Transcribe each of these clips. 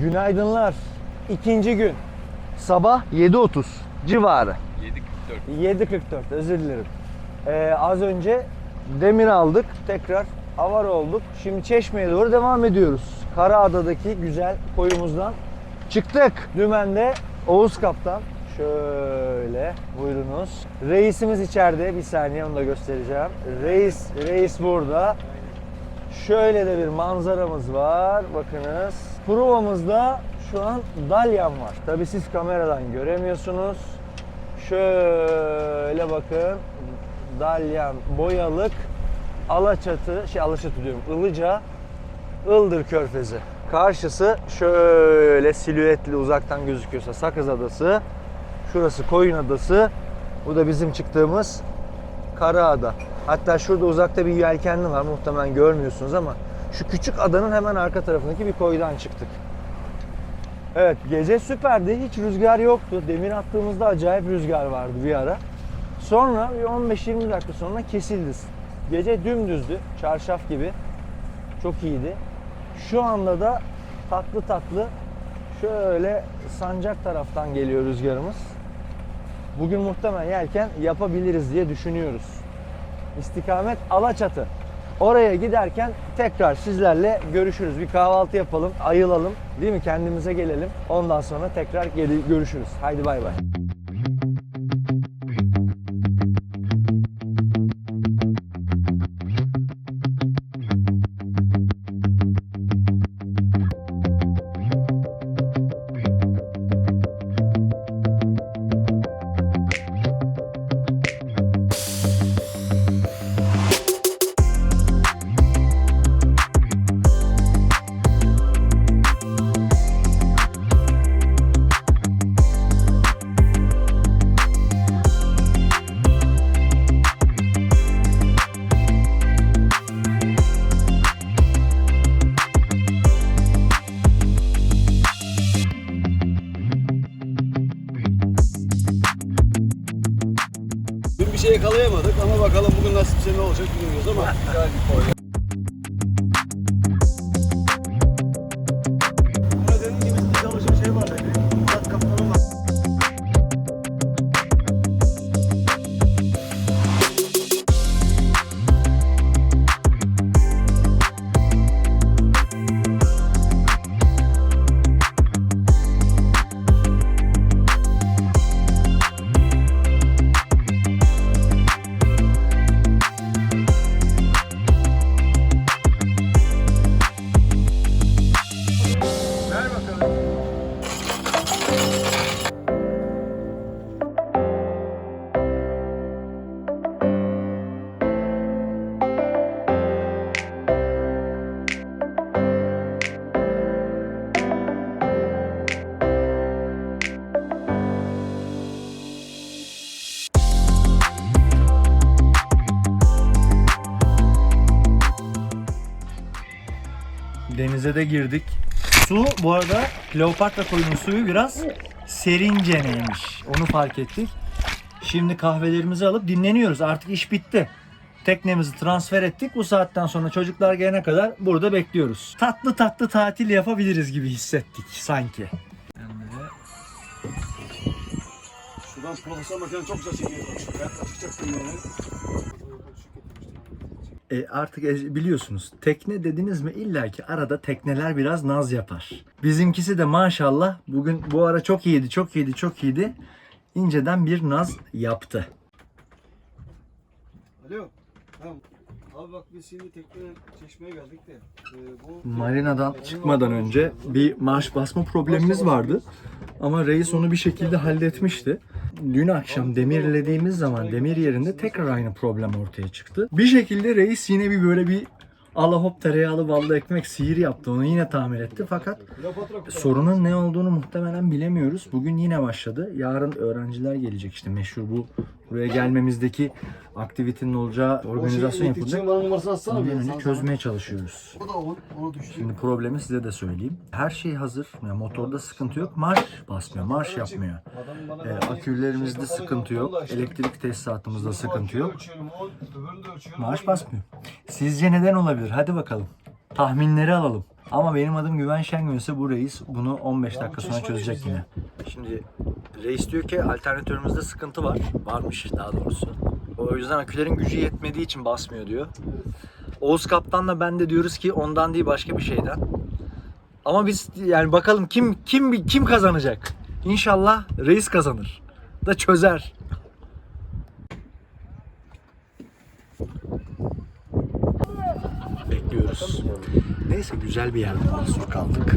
Günaydınlar. İkinci gün. Sabah 7.30 civarı. 7.44. 7.44 özür dilerim. Ee, az önce demir aldık. Tekrar avar olduk. Şimdi Çeşme'ye doğru devam ediyoruz. Karaada'daki güzel koyumuzdan çıktık. Dümen'de Oğuz Kaptan. Şöyle buyurunuz. Reisimiz içeride. Bir saniye onu da göstereceğim. Reis, reis burada. Şöyle de bir manzaramız var. Bakınız. Provamızda şu an dalyan var. Tabi siz kameradan göremiyorsunuz. Şöyle bakın. Dalyan boyalık. Alaçatı, şey Alaçatı diyorum. Ilıca, Ildır Körfezi. Karşısı şöyle silüetli uzaktan gözüküyorsa Sakız Adası. Şurası Koyun Adası. Bu da bizim çıktığımız Karaada. Hatta şurada uzakta bir yelkenli var. Muhtemelen görmüyorsunuz ama şu küçük adanın hemen arka tarafındaki bir koydan çıktık. Evet gece süperdi. Hiç rüzgar yoktu. Demin attığımızda acayip rüzgar vardı bir ara. Sonra bir 15-20 dakika sonra kesildi. Gece dümdüzdü. Çarşaf gibi. Çok iyiydi. Şu anda da tatlı tatlı şöyle sancak taraftan geliyor rüzgarımız. Bugün muhtemelen yelken yapabiliriz diye düşünüyoruz. İstikamet Alaçatı. Oraya giderken tekrar sizlerle görüşürüz. Bir kahvaltı yapalım, ayılalım. Değil mi? Kendimize gelelim. Ondan sonra tekrar geri görüşürüz. Haydi bay bay. Ama bakalım bugün nasipse ne olacak bilmiyoruz ama. Denize de girdik. Su bu arada Kleopatra koyunun suyu biraz serinceneymiş. Onu fark ettik. Şimdi kahvelerimizi alıp dinleniyoruz. Artık iş bitti. Teknemizi transfer ettik. Bu saatten sonra çocuklar gelene kadar burada bekliyoruz. Tatlı tatlı tatil yapabiliriz gibi hissettik sanki. Şuradan profesör makine çok güzel çekiyor. Ben yani. E artık e- biliyorsunuz tekne dediniz mi illaki arada tekneler biraz naz yapar. Bizimkisi de maşallah bugün bu ara çok iyiydi, çok iyiydi, çok iyiydi. İnceden bir naz yaptı. Alo. Tamam. Abi bak biz şimdi tekne çeşmeye geldik de. e, bu Marinadan çıkmadan önce bir marş basma problemimiz vardı. Ama reis onu bir şekilde halletmişti. Dün akşam demirlediğimiz zaman demir yerinde tekrar aynı problem ortaya çıktı. Bir şekilde reis yine bir böyle bir alahop tereyağlı ballı ekmek sihir yaptı. Onu yine tamir etti fakat sorunun ne olduğunu muhtemelen bilemiyoruz. Bugün yine başladı. Yarın öğrenciler gelecek işte meşhur bu buraya gelmemizdeki aktivitenin olacağı organizasyon yapılacak. Şey, önünü Sana- çözmeye çalışıyoruz. O da on. Onu düştü. Şimdi problemi size de söyleyeyim. Her şey hazır. Yani motorda sıkıntı yok. Marş basmıyor, marş yapmıyor. Bana Ee, verdi. akülerimizde Şey, sıkıntı yok. Elektrik tesisatımızda sıkıntı yok. Marş basmıyor. Sizce neden olabilir? Hadi bakalım. Tahminleri alalım. Ama benim adım Güven Şengün ise bu reis bunu 15 dakika sonra çözecek yine. Şimdi reis diyor ki alternatörümüzde sıkıntı var. Varmış daha doğrusu. O yüzden akülerin gücü yetmediği için basmıyor diyor. Oğuz Kaptan'la ben de diyoruz ki ondan değil başka bir şeyden. Ama biz yani bakalım kim kim kim kazanacak? İnşallah reis kazanır. Da çözer. Bekliyoruz. Neyse güzel bir yerde mahsur kaldık.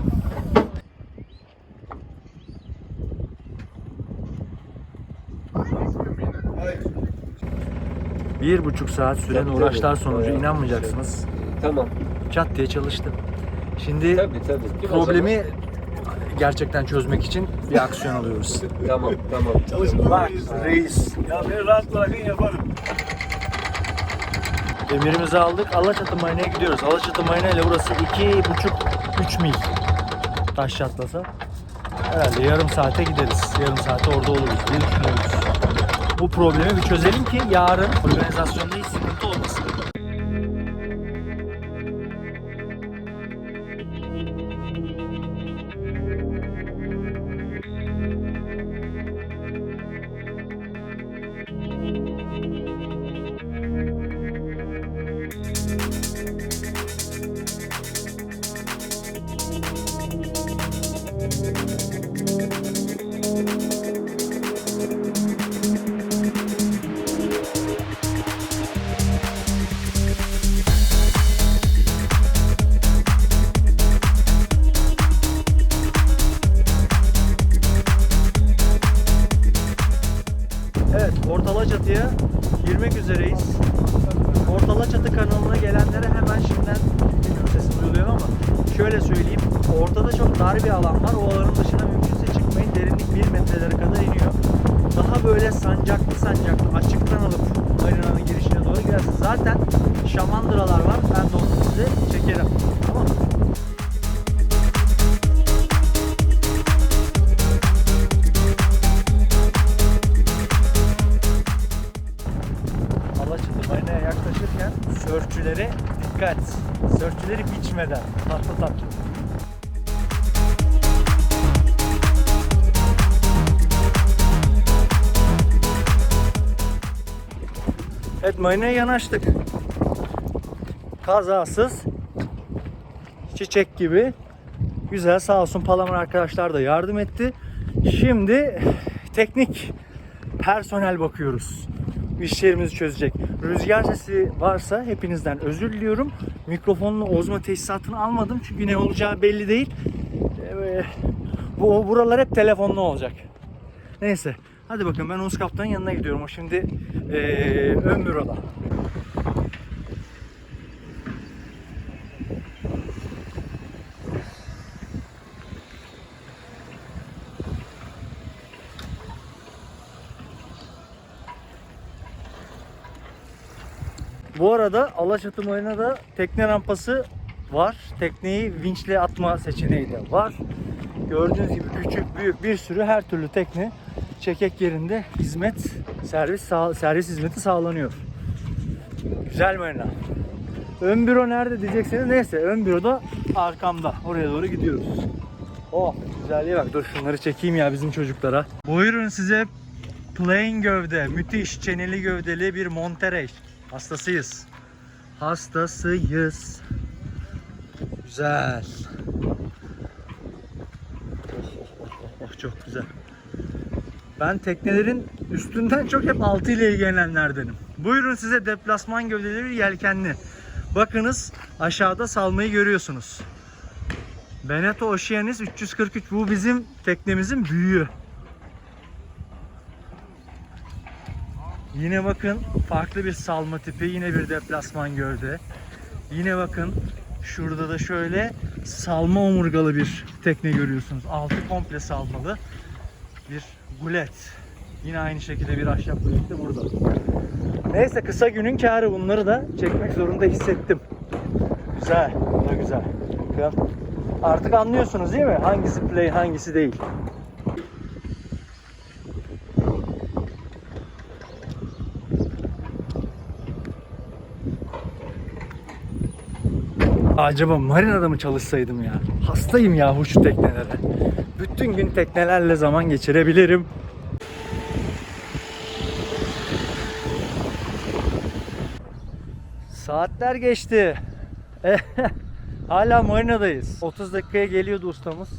Bir buçuk saat süren Tabii, uğraşlar tabii. sonucu inanmayacaksınız. Tamam. Çat diye çalıştı. Şimdi Tabii tabii. Problemi gerçekten çözmek için bir aksiyon alıyoruz. Tamam tamam. Çalışma Bak reis. Ya beni rahat bırakın yaparım. Emirimizi aldık. Alaçatı Marina'ya gidiyoruz. Alaçatı Marina ile burası iki buçuk, üç mil. Taş çatlasa. Herhalde yarım saate gideriz. Yarım saate orada oluruz diye düşünüyoruz. Bu problemi bir çözelim ki yarın organizasyonda hiç sıkıntı olmasın. Girersiniz. Zaten şamandıralar var. Ben de onu size çekerim. Tamam mı? Marina'ya yanaştık. Kazasız çiçek gibi güzel sağ olsun Palaman arkadaşlar da yardım etti. Şimdi teknik personel bakıyoruz. İşlerimizi çözecek. Rüzgar sesi varsa hepinizden özür diliyorum. Mikrofonla ozma tesisatını almadım çünkü ne olacağı belli değil. Ee, bu buralar hep telefonlu olacak. Neyse. Hadi bakın ben Oğuz Kaptan'ın yanına gidiyorum. O şimdi ee, ön büroda. Bu arada Alaçatı Marina'da tekne rampası var. Tekneyi vinçle atma seçeneği de var. Gördüğünüz gibi küçük, büyük bir sürü her türlü tekne çekek yerinde hizmet, servis servis hizmeti sağlanıyor. Güzel marina. Ön büro nerede diyecekseniz neyse ön büroda arkamda. Oraya doğru gidiyoruz. Oh güzelliğe bak dur şunları çekeyim ya bizim çocuklara. Buyurun size plain gövde, müthiş çeneli gövdeli bir Monterey. Hastasıyız. Hastasıyız. Güzel. Oh, oh, oh, oh, oh, çok güzel. Ben teknelerin üstünden çok hep altı ile ilgilenenlerdenim. Buyurun size deplasman gövdeleri yelkenli. Bakınız aşağıda salmayı görüyorsunuz. Beneteau Oceanis 343 bu bizim teknemizin büyüğü. Yine bakın farklı bir salma tipi, yine bir deplasman gövde. Yine bakın şurada da şöyle salma omurgalı bir tekne görüyorsunuz. Altı komple salmalı bir gulet. Yine aynı şekilde bir ahşap gulet de burada. Neyse kısa günün kârı bunları da çekmek zorunda hissettim. Güzel, bu da güzel. Bakın. Artık anlıyorsunuz değil mi? Hangisi play, hangisi değil. Acaba marinada mı çalışsaydım ya? Hastayım ya şu teknelere. Bütün gün teknelerle zaman geçirebilirim. Saatler geçti. Hala marinadayız. 30 dakikaya geliyordu ustamız.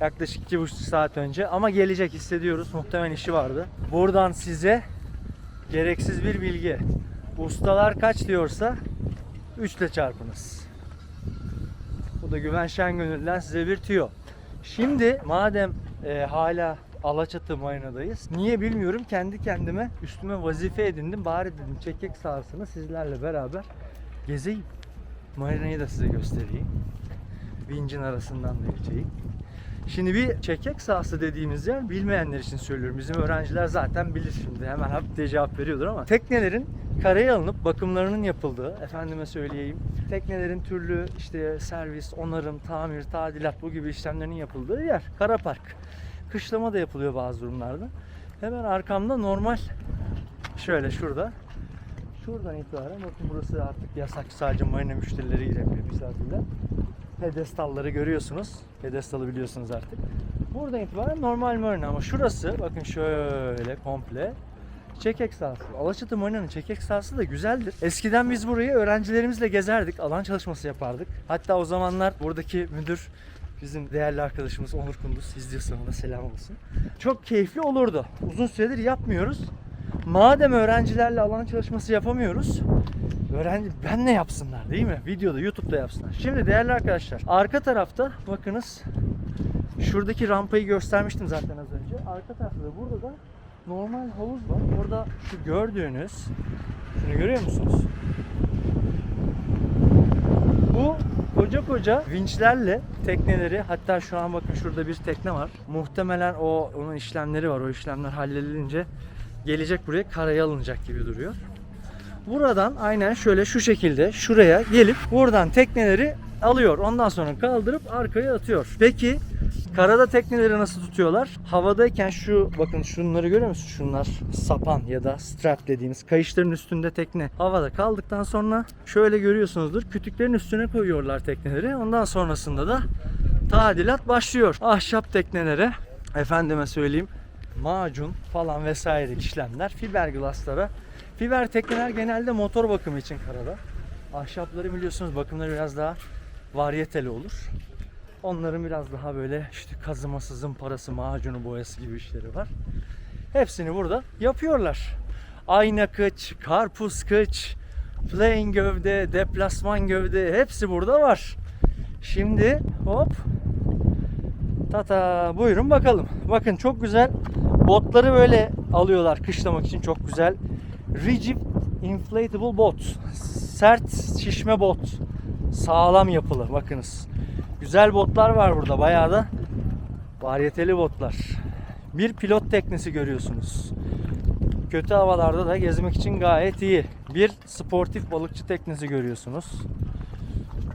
Yaklaşık 2,5 saat önce ama gelecek hissediyoruz. Muhtemelen işi vardı. Buradan size gereksiz bir bilgi. Ustalar kaç diyorsa 3 ile çarpınız. Bu da Güven Şengönül'den size bir tüyo. Şimdi madem e, hala Alaçatı marinadayız. Niye bilmiyorum kendi kendime üstüme vazife edindim. Bari dedim çekek sahasını sizlerle beraber gezeyim. Marinayı da size göstereyim. Vincin arasından da geçeyim. Şimdi bir çekek sahası dediğimiz yer bilmeyenler için söylüyorum. Bizim öğrenciler zaten bilir şimdi. Hemen hafif diye cevap veriyordur ama teknelerin karaya alınıp bakımlarının yapıldığı, efendime söyleyeyim, teknelerin türlü işte servis, onarım, tamir, tadilat bu gibi işlemlerin yapıldığı yer. Kara Park. Kışlama da yapılıyor bazı durumlarda. Hemen arkamda normal şöyle şurada Şuradan itibaren bakın burası artık yasak sadece marina müşterileri girebiliyor misafirler. Pedestalları görüyorsunuz. Pedestalı biliyorsunuz artık. Buradan itibaren normal marina ama şurası bakın şöyle komple çekek sahası. Alaçatı Marina'nın çekek sahası da güzeldir. Eskiden biz burayı öğrencilerimizle gezerdik. Alan çalışması yapardık. Hatta o zamanlar buradaki müdür bizim değerli arkadaşımız Onur Kunduz izliyorsa ona selam olsun. Çok keyifli olurdu. Uzun süredir yapmıyoruz. Madem öğrencilerle alan çalışması yapamıyoruz, öğrenci ben ne yapsınlar değil mi? Videoda, YouTube'da yapsınlar. Şimdi değerli arkadaşlar, arka tarafta bakınız şuradaki rampayı göstermiştim zaten az önce. Arka tarafta da burada da normal havuz var. Orada şu gördüğünüz şunu görüyor musunuz? Bu koca koca vinçlerle tekneleri hatta şu an bakın şurada bir tekne var. Muhtemelen o onun işlemleri var. O işlemler halledilince gelecek buraya karaya alınacak gibi duruyor. Buradan aynen şöyle şu şekilde şuraya gelip buradan tekneleri alıyor. Ondan sonra kaldırıp arkaya atıyor. Peki karada tekneleri nasıl tutuyorlar? Havadayken şu bakın şunları görüyor musun? Şunlar sapan ya da strap dediğimiz kayışların üstünde tekne havada kaldıktan sonra şöyle görüyorsunuzdur. Kütüklerin üstüne koyuyorlar tekneleri. Ondan sonrasında da tadilat başlıyor. Ahşap teknelere efendime söyleyeyim macun falan vesaire işlemler fiberglasslara. Fiber tekneler genelde motor bakımı için karada. Ahşapları biliyorsunuz bakımları biraz daha varyeteli olur. Onların biraz daha böyle işte kazıması, zımparası, macunu, boyası gibi işleri var. Hepsini burada yapıyorlar. Ayna kıç, karpuz kıç, plain gövde, deplasman gövde hepsi burada var. Şimdi hop Tata buyurun bakalım. Bakın çok güzel botları böyle alıyorlar kışlamak için çok güzel. Rigid inflatable bot. Sert şişme bot. Sağlam yapılı bakınız. Güzel botlar var burada bayağı da varyeteli botlar. Bir pilot teknesi görüyorsunuz. Kötü havalarda da gezmek için gayet iyi. Bir sportif balıkçı teknesi görüyorsunuz.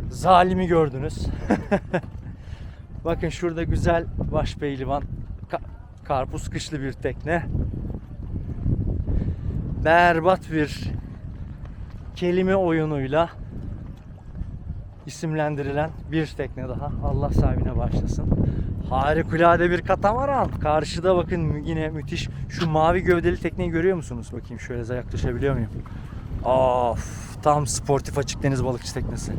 Zalimi gördünüz. Bakın şurada güzel başpehlivan ka- karpuz kışlı bir tekne. Berbat bir kelime oyunuyla isimlendirilen bir tekne daha. Allah sahibine başlasın. Harikulade bir katamaran. Karşıda bakın yine müthiş. Şu mavi gövdeli tekneyi görüyor musunuz? Bakayım şöyle yaklaşabiliyor muyum? Of, tam sportif açık deniz balıkçı teknesi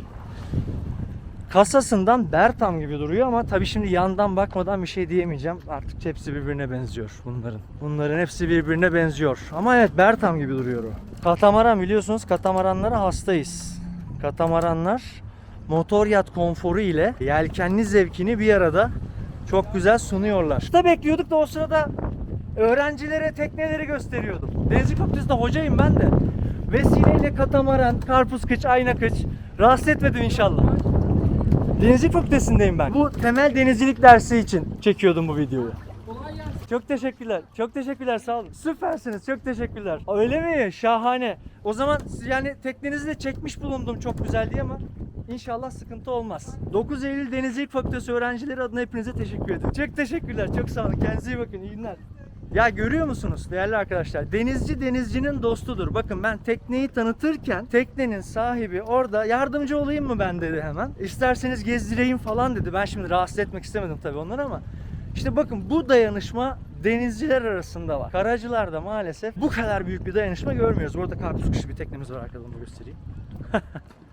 kasasından Bertam gibi duruyor ama tabii şimdi yandan bakmadan bir şey diyemeyeceğim. Artık hepsi birbirine benziyor bunların. Bunların hepsi birbirine benziyor. Ama evet Bertam gibi duruyor o. Katamaran biliyorsunuz katamaranlara hastayız. Katamaranlar motor yat konforu ile yelkenli zevkini bir arada çok güzel sunuyorlar. Da bekliyorduk da o sırada öğrencilere tekneleri gösteriyordum. Denizli Fakültesi'nde hocayım ben de. Vesileyle katamaran, karpuz kıç, ayna kıç. Rahatsız etmedim inşallah. Denizcilik fakültesindeyim ben. Bu temel denizcilik dersi için çekiyordum bu videoyu. Çok teşekkürler. Çok teşekkürler sağ olun. Süpersiniz. Çok teşekkürler. Öyle mi? Şahane. O zaman yani teknenizi de çekmiş bulundum çok güzel diye ama inşallah sıkıntı olmaz. 9 Eylül Denizcilik Fakültesi öğrencileri adına hepinize teşekkür ederim. Çok teşekkürler. Çok sağ olun. Kendinize iyi bakın. İyi günler. Ya görüyor musunuz değerli arkadaşlar? Denizci denizcinin dostudur. Bakın ben tekneyi tanıtırken teknenin sahibi orada yardımcı olayım mı ben dedi hemen. İsterseniz gezdireyim falan dedi. Ben şimdi rahatsız etmek istemedim tabii onları ama işte bakın bu dayanışma denizciler arasında var. Karacılarda maalesef bu kadar büyük bir dayanışma görmüyoruz. Orada karpuz kuşu bir teknemiz var arkadan onu göstereyim.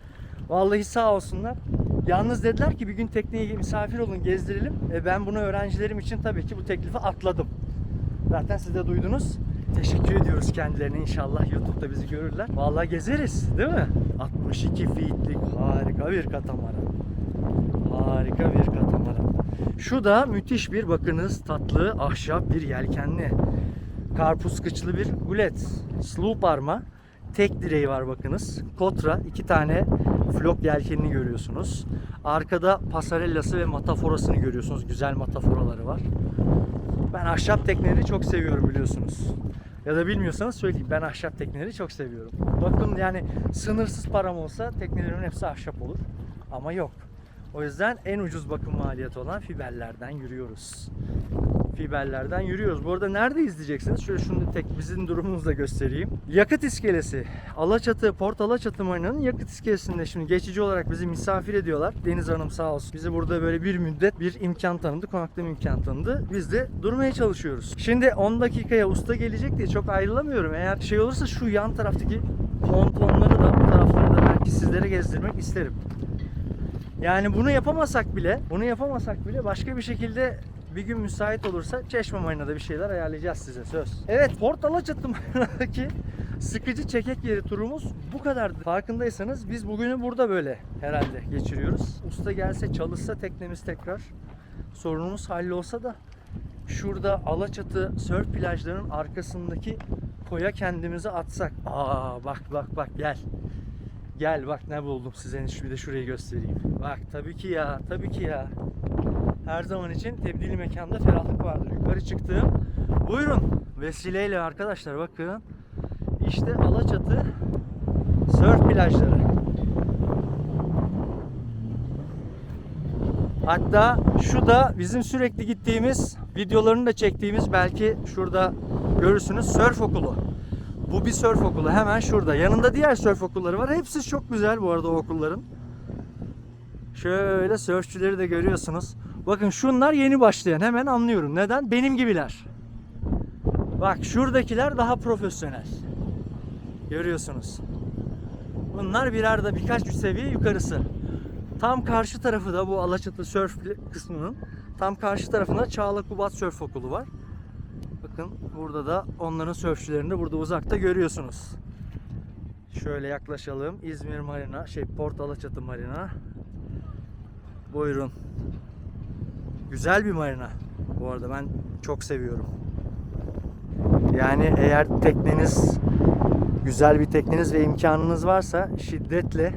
Vallahi sağ olsunlar. Yalnız dediler ki bir gün tekneye misafir olun gezdirelim. E ben bunu öğrencilerim için tabii ki bu teklifi atladım. Zaten siz de duydunuz. Teşekkür ediyoruz kendilerine inşallah YouTube'da bizi görürler. Vallahi gezeriz değil mi? 62 feetlik harika bir katamaran. Harika bir katamaran. Şu da müthiş bir bakınız tatlı ahşap bir yelkenli. Karpuz kıçlı bir gulet. Sloop arma. Tek direği var bakınız. Kotra iki tane flok yelkenini görüyorsunuz. Arkada pasarellası ve mataforasını görüyorsunuz. Güzel mataforaları var. Ben ahşap tekneleri çok seviyorum biliyorsunuz. Ya da bilmiyorsanız söyleyeyim. Ben ahşap tekneleri çok seviyorum. Bakın yani sınırsız param olsa teknelerimin hepsi ahşap olur. Ama yok. O yüzden en ucuz bakım maliyeti olan fiberlerden yürüyoruz. Fiberlerden yürüyoruz. Bu arada nerede izleyeceksiniz? Şöyle şunu tek bizim durumumuzu da göstereyim. Yakıt iskelesi. Alaçatı, Port Alaçatı Marina'nın yakıt iskelesinde şimdi geçici olarak bizi misafir ediyorlar. Deniz Hanım sağ olsun. Bizi burada böyle bir müddet bir imkan tanıdı. Konaklama imkan tanıdı. Biz de durmaya çalışıyoruz. Şimdi 10 dakikaya usta gelecek diye çok ayrılamıyorum. Eğer şey olursa şu yan taraftaki pontonları da bu tarafları da belki sizlere gezdirmek isterim. Yani bunu yapamasak bile, bunu yapamasak bile başka bir şekilde bir gün müsait olursa Çeşme Marina'da bir şeyler ayarlayacağız size söz. Evet Port Alaçatı Marina'daki sıkıcı çekek yeri turumuz bu kadardı. Farkındaysanız biz bugünü burada böyle herhalde geçiriyoruz. Usta gelse çalışsa teknemiz tekrar sorunumuz hallolsa da şurada Alaçatı sörf plajlarının arkasındaki koya kendimizi atsak. Aa bak bak bak gel. Gel bak ne buldum size bir de şurayı göstereyim. Bak tabii ki ya tabii ki ya. Her zaman için tebdili mekanda ferahlık vardır. Yukarı çıktığım buyurun vesileyle arkadaşlar bakın. İşte Alaçatı sörf plajları. Hatta şu da bizim sürekli gittiğimiz, videolarını da çektiğimiz belki şurada görürsünüz sörf okulu. Bu bir sörf okulu hemen şurada. Yanında diğer sörf okulları var. Hepsi çok güzel bu arada o okulların. Şöyle sörfçüleri de görüyorsunuz. Bakın şunlar yeni başlayan hemen anlıyorum. Neden? Benim gibiler. Bak şuradakiler daha profesyonel. Görüyorsunuz. Bunlar birer de birkaç seviye yukarısı. Tam karşı tarafı da bu Alaçatı Sörf kısmının tam karşı tarafında Çağla Kubat Sörf Okulu var. Bakın burada da onların sörfçülerini de burada uzakta görüyorsunuz. Şöyle yaklaşalım. İzmir Marina, şey Port Alaçatı Marina. Buyurun. Güzel bir marina. Bu arada ben çok seviyorum. Yani eğer tekneniz güzel bir tekneniz ve imkanınız varsa şiddetle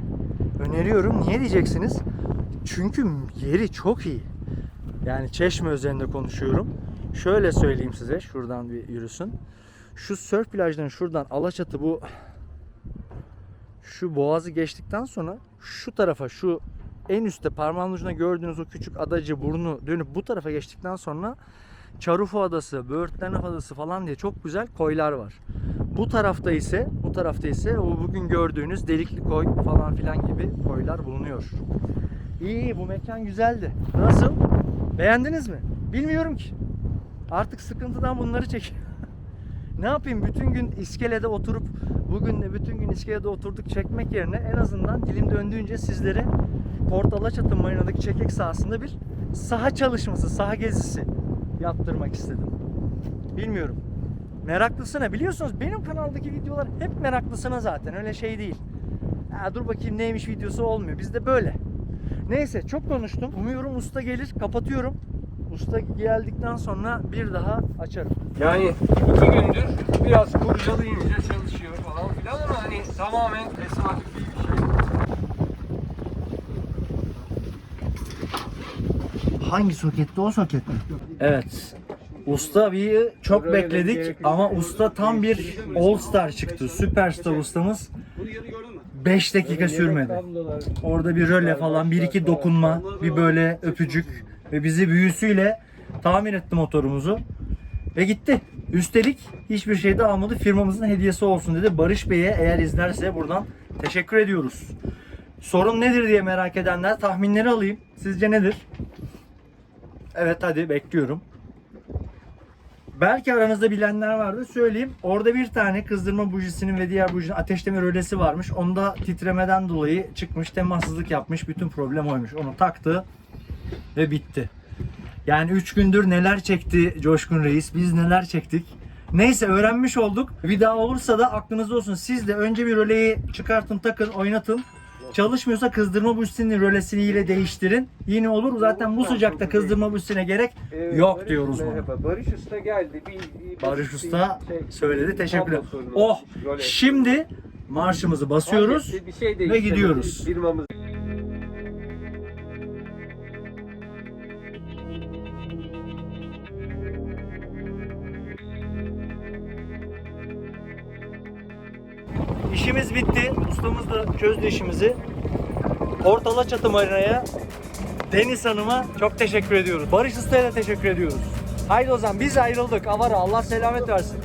öneriyorum. Niye diyeceksiniz? Çünkü yeri çok iyi. Yani Çeşme üzerinde konuşuyorum. Şöyle söyleyeyim size. Şuradan bir yürüsün. Şu sörf plajdan şuradan Alaçatı bu şu boğazı geçtikten sonra şu tarafa şu en üstte parmağın ucuna gördüğünüz o küçük adacı burnu dönüp bu tarafa geçtikten sonra Çarufu Adası, Böğürtlenef Adası falan diye çok güzel koylar var. Bu tarafta ise bu tarafta ise o bugün gördüğünüz Delikli Koy falan filan gibi koylar bulunuyor. İyi bu mekan güzeldi. Nasıl? Beğendiniz mi? Bilmiyorum ki. Artık sıkıntıdan bunları çek. Ne yapayım bütün gün iskelede oturup bugün de bütün gün iskelede oturduk çekmek yerine en azından dilim döndüğünce sizlere Port Alaçatı Marina'daki çekek sahasında bir saha çalışması, saha gezisi yaptırmak istedim. Bilmiyorum. Meraklısına biliyorsunuz benim kanaldaki videolar hep meraklısına zaten öyle şey değil. Ha, dur bakayım neymiş videosu olmuyor. Bizde böyle. Neyse çok konuştum. Umuyorum usta gelir. Kapatıyorum. Usta geldikten sonra bir daha açarım. Yani iki gündür biraz kurcalayınca çalışıyor falan filan ama hani tamamen tesadüfi bir şey. Hangi sokette o soket mi? Evet. Usta bir çok bekledik ama usta tam bir all star çıktı. Süperstar ustamız. 5 dakika sürmedi. Orada bir röle falan, bir iki dokunma, bir böyle öpücük ve bizi büyüsüyle tamir etti motorumuzu ve gitti. Üstelik hiçbir şey de almadı. Firmamızın hediyesi olsun dedi. Barış Bey'e eğer izlerse buradan teşekkür ediyoruz. Sorun nedir diye merak edenler tahminleri alayım. Sizce nedir? Evet hadi bekliyorum. Belki aranızda bilenler vardır. Söyleyeyim. Orada bir tane kızdırma bujisinin ve diğer bujinin ateşleme rölesi varmış. Onda titremeden dolayı çıkmış. Temassızlık yapmış. Bütün problem oymuş. Onu taktı ve bitti. Yani 3 gündür neler çekti Coşkun Reis. Biz neler çektik. Neyse öğrenmiş olduk. Bir daha olursa da aklınızda olsun. Siz de önce bir röleyi çıkartın, takın, oynatın. Çalışmıyorsa kızdırma bujisinin rölesiyle değiştirin. Yine olur. Zaten bu sıcakta kızdırma bujisine gerek Evet, yok Barış, diyoruz buna. merhaba. Barış Usta geldi. Bir, bir Barış basit Usta bir şey- söyledi. Teşekkürler. sorunu Oh şimdi marşımızı basıyoruz. Halletti, bir şey ve değiştirmedi. gidiyoruz. Firmamız Ustamız da çözdü işimizi. Ortala Çatı Marina'ya Deniz Hanım'a çok teşekkür ediyoruz. Barış Usta'ya da teşekkür ediyoruz. Haydi o zaman biz ayrıldık. Avara Allah selamet versin.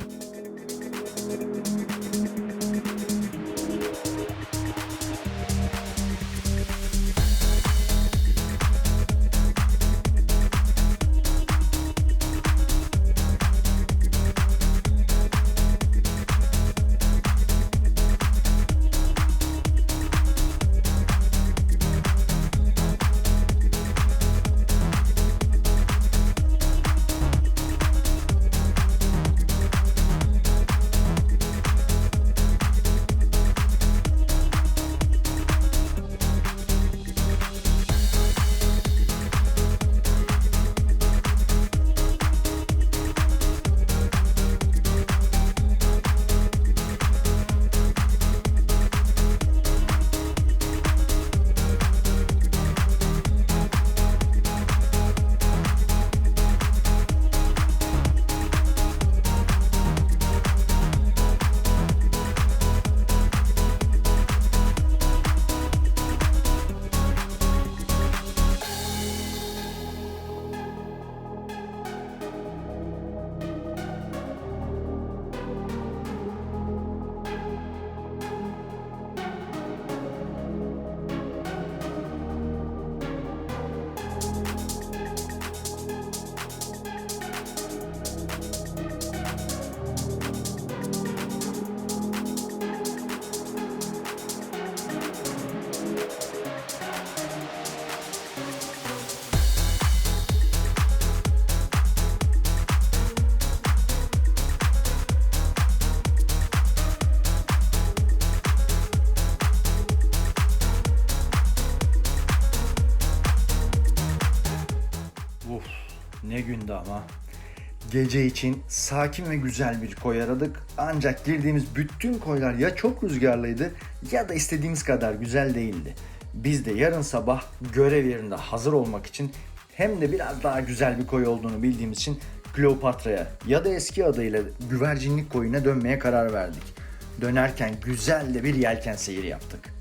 Uf, ne gündü ama. Gece için sakin ve güzel bir koy aradık. Ancak girdiğimiz bütün koylar ya çok rüzgarlıydı ya da istediğimiz kadar güzel değildi. Biz de yarın sabah görev yerinde hazır olmak için hem de biraz daha güzel bir koy olduğunu bildiğimiz için Kleopatra'ya ya da eski adıyla güvercinlik koyuna dönmeye karar verdik. Dönerken güzel de bir yelken seyri yaptık.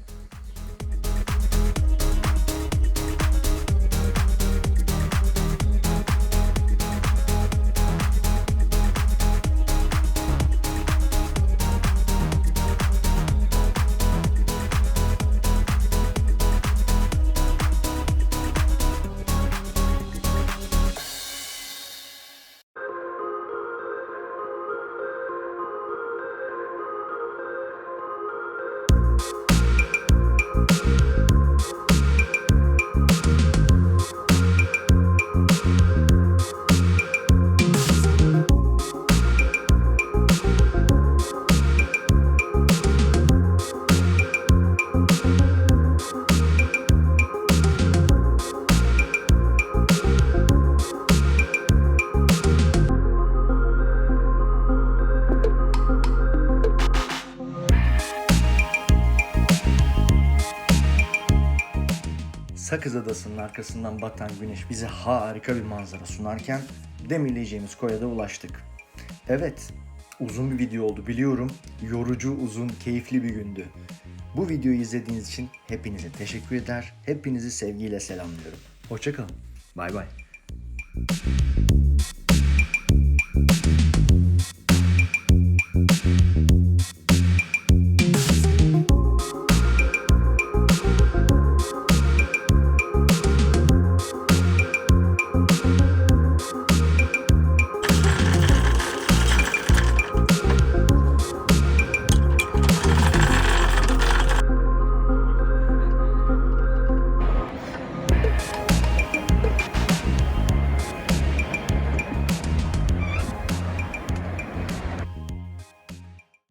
Sakız Adası'nın arkasından batan güneş bize harika bir manzara sunarken demirleyeceğimiz koya da ulaştık. Evet, uzun bir video oldu biliyorum. Yorucu, uzun, keyifli bir gündü. Bu videoyu izlediğiniz için hepinize teşekkür eder. Hepinizi sevgiyle selamlıyorum. Hoşçakalın. Bay bay.